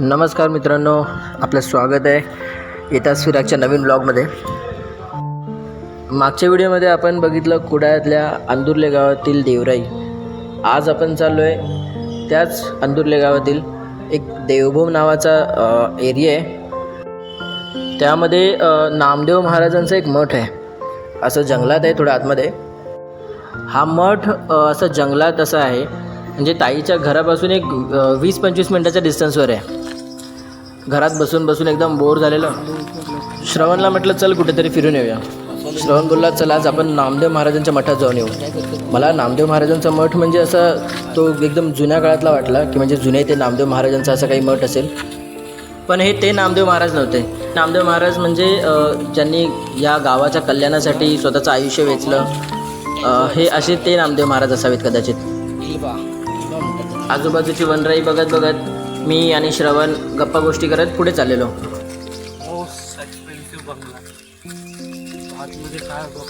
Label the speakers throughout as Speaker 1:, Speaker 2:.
Speaker 1: नमस्कार मित्रांनो आपलं स्वागत आहे येतात सुरागच्या नवीन ब्लॉगमध्ये मागच्या व्हिडिओमध्ये आपण बघितलं कुडाळ्यातल्या अंदुर्ले गावातील देवराई. आज आपण चाललो आहे त्याच अंदुर्ले गावातील एक देवभूम नावाचा एरिया आहे. त्यामध्ये नामदेव महाराजांचं एक मठ आहे. असं जंगलात आहे थोडं आतमध्ये. हा मठ असं जंगलात असं आहे म्हणजे ताईच्या घरापासून एक वीस पंचवीस मिनटाच्या डिस्टन्सवर आहे. घरात बसून बसून एकदम बोर झालेलं. श्रवणला म्हटलं चल कुठेतरी फिरून येऊया. श्रवण बोलला चल आज आपण नामदेव महाराजांच्या मठात जाऊन येऊ. मला नामदेव महाराजांचा मठ म्हणजे असं तो एकदम जुन्या काळातला वाटला की म्हणजे जुने ते नामदेव महाराजांचा असं काही मठ असेल. पण हे ते नामदेव महाराज नव्हते. नामदेव महाराज म्हणजे ज्यांनी या गावाच्या कल्याणासाठी स्वतःचं आयुष्य वेचलं हे असे ते नामदेव महाराज असावेत कदाचित. आजूबाजूची वनराई बघत बघत मी आणि श्रवण गप्पा गोष्टी करत पुढे चाललेलो.
Speaker 2: मोस्ट एक्सपेन्सिव्ह बंगला आतमध्ये काय बघ?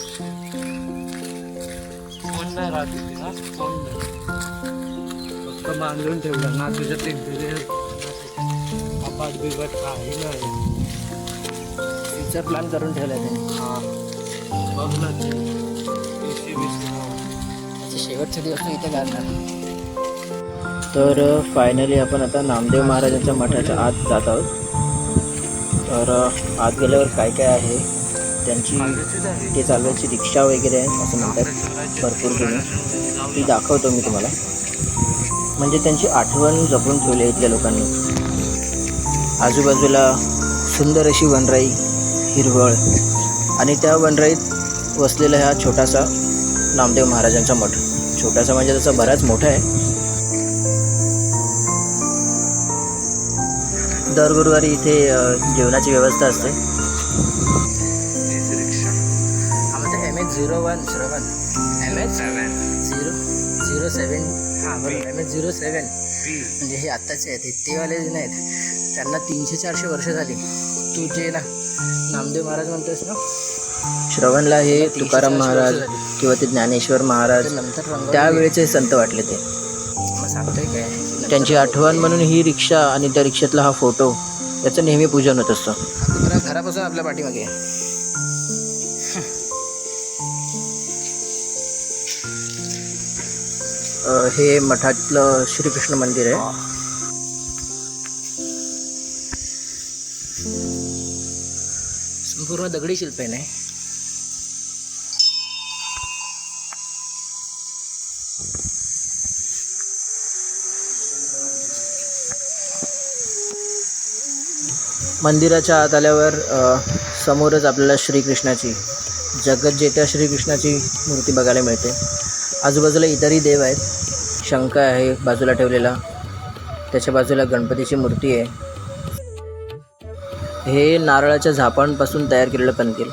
Speaker 2: कोण नाही राहत इथे ना कोण नाही? फक्त बांधून ठेवलं. ना बिपाट काही नाही.
Speaker 1: फ्युचर प्लॅन करून ठेवला आहे
Speaker 2: हा. बघ ना ते. एसी बिसी
Speaker 1: शेवटचे दिवस इथे गाडणार तर फायनली आपण आता नामदेव महाराजांच्या मठाच्या आत जात आहोत. तर आत गेल्यावर काय काय आहे? त्यांची ते चालवायची रिक्षा वगैरे आहे असं म्हणतात भरपूर जुनी ती दाखवतो मी तुम्हाला. म्हणजे त्यांची आठवण जपून ठेवली आहे इथल्या लोकांनी. आजूबाजूला सुंदर अशी वनराई हिरवळ आणि त्या वनराईत वसलेला हा छोटासा नामदेव महाराजांचा मठ. छोटासा म्हणजे त्याचा बराच मोठा आहे. दर गुरुवारी इथे जेवणाची व्यवस्था असते. M H zero one Shravan M H zero zero seven हां बरोबर एम एच झिरो सेवन म्हणजे हे आत्ताचे आहेत तेवाले जे नाहीत त्यांना तीनशे चारशे वर्ष झाली. तू जे ना नामदेव महाराज म्हणतोस ना? श्रवणला हे तुकाराम महाराज किंवा ते ज्ञानेश्वर महाराज नंतर त्यावेळेचे संत वाटले ते. त्यांची आठवण म्हणून ही रिक्षा आणि त्या रिक्षातला हा फोटो याचं नेहमी पूजन होत असतं. घरापासून आपल्या पाठीमागे हे मठातलं श्रीकृष्ण मंदिर आहे. संपूर्ण दगडी शिल्प आहे नाही मंदिराच्या आत आल्यावर समोरच आपल्याला श्रीकृष्णाची जगज्जेत्या श्रीकृष्णाची मूर्ती बघायला मिळते. आजूबाजूला इतरही देव आहेत. शंका आहे बाजूला ठेवलेला. त्याच्या बाजूला गणपतीची मूर्ती आहे. हे नारळाच्या झापांपासून तयार केलेलं कणकेल.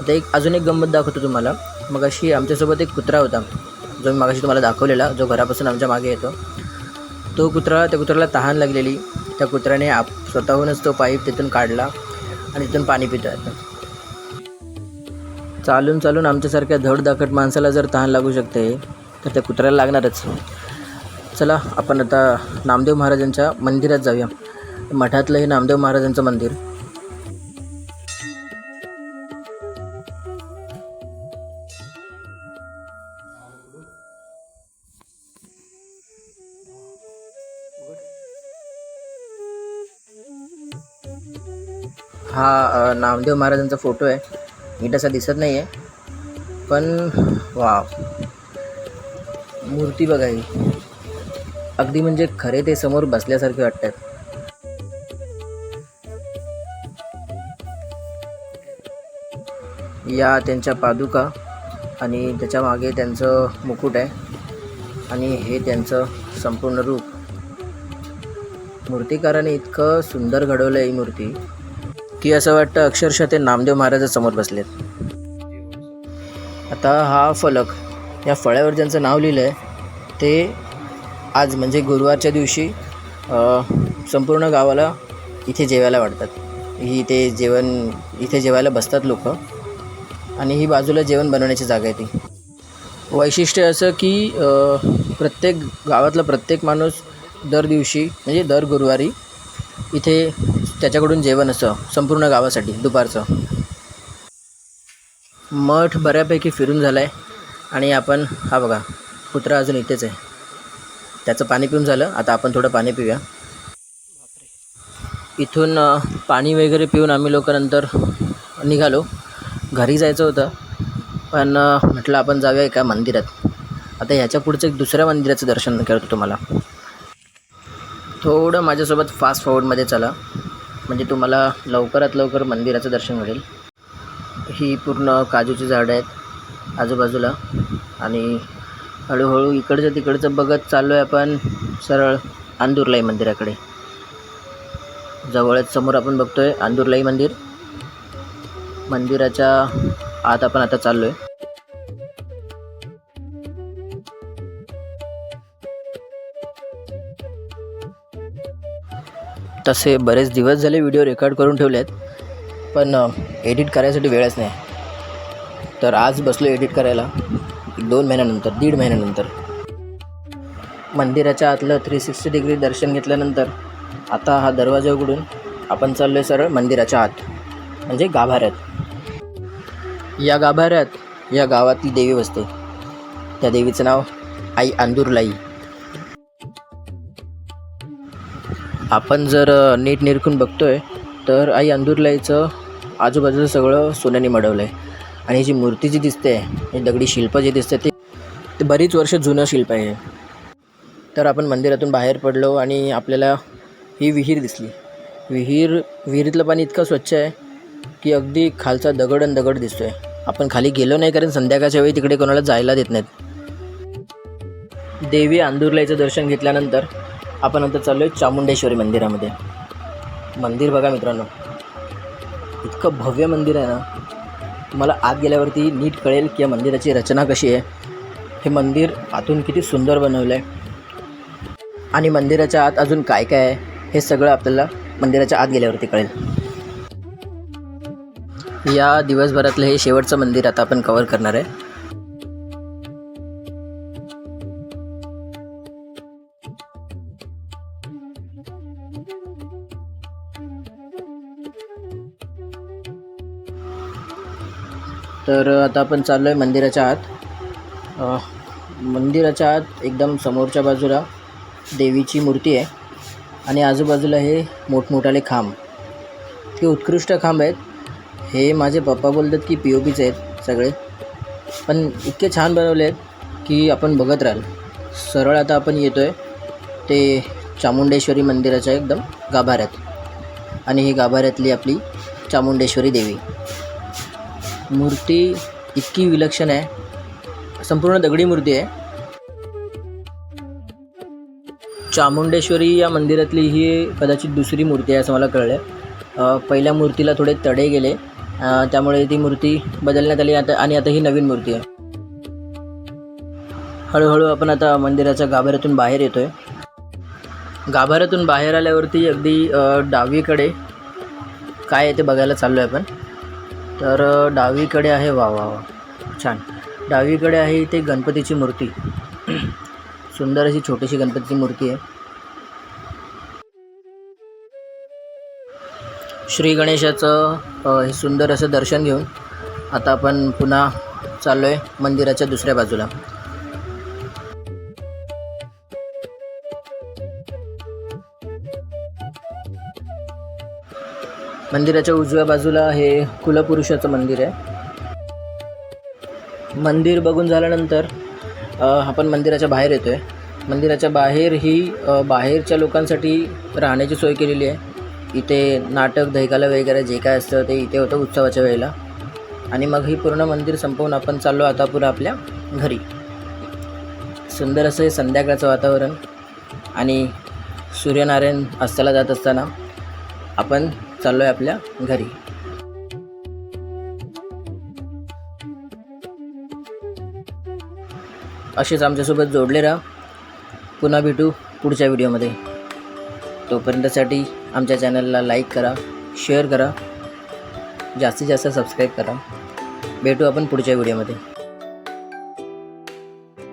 Speaker 1: आता एक अजून एक गंमत दाखवतो तुम्हाला. मग अशी आमच्यासोबत एक कुत्रा होता. जो मी मागाशी तुम्हाला दाखवलेला जो घरापासून आमच्या मागे येतो. तो कुत्रा त्या कुत्र्याला तहान लागलेली. त्या कुत्र्याने आप स्वतःहूनच तो पाईप तिथून काढला आणि तिथून पाणी पितो आता चालून चालून आमच्यासारख्या धडधाकट माणसाला जर तहान लागू शकते तर त्या कुत्र्याला लागणारच. चला आपण आता नामदेव महाराजांच्या मंदिरात जाऊया. मठातलं हे नामदेव महाराजांचं मंदिर. हा नामदेव महाराजांचा फोटो आहे. नीट असा दिसत नाही आहे पण वा मूर्ती बघा ही. अगदी म्हणजे खरे ते समोर बसल्यासारखे वाटतात. या त्यांच्या पादुका आणि त्याच्यामागे त्यांचं मुकुट आहे. आणि हे त्यांचं संपूर्ण रूप. मूर्तिकाराने इतकं सुंदर घडवलं आहे ही मूर्ती. की असं वाटतं अक्षरशः ते नामदेव महाराजासमोर बसलेत. आता हा फलक या फळ्यावर ज्यांचं नाव लिहिलं आहे ते आज म्हणजे गुरुवारच्या दिवशी संपूर्ण गावाला इथे जेवायला वाटतात ही ते जेवण इथे जेवायला बसतात लोक आणि ही बाजूला जेवण बनवण्याची जागा आहे ती. वैशिष्ट्य असं की प्रत्येक गावातला प्रत्येक माणूस दर दिवशी म्हणजे दर गुरुवारी इथे त्याच्याकडून जेवण असं संपूर्ण गावासाठी दुपारचं. मठ बऱ्यापैकी फिरून झालं आहे आणि आपण हा बघा कुत्रा अजून इथेच आहे. त्याचं पाणी पिऊन झालं आता आपण थोडं पाणी पिऊया. इथून पाणी वगैरे पिऊन आम्ही लोक नंतर निघालो. घरी जायचं होतं पण म्हटलं आपण जाऊया एका मंदिरात. आता ह्याच्या पुढचं एक दुसऱ्या मंदिराचं दर्शन करतो तुम्हाला. थोडं माझ्यासोबत फास्ट फॉवर्डमध्ये चला. म्हणजे तुम्हाला लवकरात लवकर मंदिराचं दर्शन मिळेल ही पूर्ण काजूची झाडं आहेत आजूबाजूला. आणि हळूहळू इकडचं तिकडचं बघत चाललो आहे आपण सरळ आंदूरलाई मंदिराकडे. जवळच समोर आपण बघतो आहे आंदूरलाई मंदिर. मंदिराच्या आत आपण आता चाललो आहे तसे बरेच दिवस झाले व्हिडिओ रेकॉर्ड करून ठेवले आहेत पण एडिट करायसाठी वेळच नाही. तर आज बसलो एडिट करायला दोन महिन्यानंतर दीड महिन्यानंतर. मंदिराच्या आतलं थ्री सिक्स्टी डिग्री दर्शन घेतल्यानंतर आता हा दरवाजा उघडून आपण चाललो आहे सरळ मंदिराच्या आत म्हणजे गाभाऱ्यात. या गाभाऱ्यात या गावातली देवी बसते त्या देवीचं नाव आई आंदुरलाई आपण जर नीट निरखून बघतोय तर आई अंदुरलाईचं आजूबाजूचं सगळं सोन्याने मडवलं आहे आणि जी मूर्ती जी दिसते हे दगडी शिल्प जे दिसते ते ते बरीच वर्ष जुनं शिल्प आहे. तर आपण मंदिरातून बाहेर पडलो आणि आपल्याला ही विहीर दिसली. विहीर विहिरीतलं पाणी इतकं स्वच्छ आहे की अगदी खालचा दगड आणि दगड दिसतो आहे आपण खाली गेलो नाही कारण संध्याकाळच्या वेळी तिकडे कोणाला जायला देत नाहीत. देवी अंदुरलाईचं दर्शन घेतल्यानंतर आपण आता चाललो आहे चामुंडेश्वरी मंदिरामध्ये. मंदिर बघा मित्रांनो. इतकं भव्य मंदिर आहे ना. तुम्हाला आत गेल्यावरती नीट कळेल की या मंदिराची रचना कशी आहे. हे मंदिर आतून किती सुंदर बनवलं आहे आणि मंदिराच्या आत अजून काय काय आहे हे सगळं आपल्याला मंदिराच्या आत गेल्यावरती कळेल. या दिवसभरातलं हे शेवटचं मंदिर आता आपण कवर करणार आहे. तर आता आपण चाललो आहे मंदिराच्या आत. मंदिराच्या आत एकदम समोरच्या बाजूला देवीची मूर्ती आहे आणि आजूबाजूला हे मोठमोठाले खांब. ते उत्कृष्ट खांब आहेत. हे माझे पप्पा बोलतात की पी ओ पीचे आहेत सगळे. पण इतके छान बनवले आहेत की आपण बघत राहाल सरळ आता आपण येतो आहे ते चामुंडेश्वरी मंदिराच्या एकदम गाभाऱ्यात. आणि ही गाभाऱ्यातली आपली चामुंडेश्वरी देवी. मूर्ती इतकी विलक्षण आहे. संपूर्ण दगडी मूर्ती आहे. चामुंडेश्वरी या मंदिरातली ही कदाचित दुसरी मूर्ती आहे असं मला कळलं आहे पहिल्या मूर्तीला थोडे तडे गेले. त्यामुळे ती मूर्ती बदलण्यात आली आता आणि आता ही नवीन मूर्ती आहे. हळूहळू आपण आता मंदिराच्या गाभाऱ्यातून बाहेर येतो आहे गाभाऱ्यातून बाहेर आल्यावरती अगदी डावीकडे काय आहे ते बघायला चाललो आहे आपण. तर डावीकडे आहे वा वा वा. छान. डावीकडे आहे इथे गणपतीची मूर्ती. सुंदर अशी छोटीशी गणपतीची मूर्ती आहे. श्री गणेशाचं हे सुंदर असं दर्शन घेऊन आता आपण पुन्हा चाललो आहे मंदिराच्या दुसऱ्या बाजूला. मंदिराच्या उजव्या बाजूला हे कुलपुरुषाचं मंदिर आहे. मंदिर बघून झाल्यानंतर आपण मंदिराच्या बाहेर येतो आहे मंदिराच्या बाहेर ही बाहेरच्या लोकांसाठी राहण्याची सोय केलेली आहे. इथे नाटक दहिकाला वगैरे जे काय असतं ते इथे होतं उत्सवाच्या वेळेला. आणि मग ही पूर्ण मंदिर संपवून आपण चाललो आता पुन्हा आपल्या घरी. सुंदर असं हे संध्याकाळचं वातावरण. आणि सूर्यनारायण अस्ताला जात असताना आपण चाललो आहे आपल्या घरी. असेच आमच्यासोबत जोडले राहा. पुन्हा भेटू पुढच्या व्हिडिओमध्ये. तोपर्यंतसाठी आमच्या चॅनलला लाईक करा शेअर करा. जास्तीत जास्त सबस्क्राईब करा. भेटू आपण पुढच्या व्हिडिओमध्ये.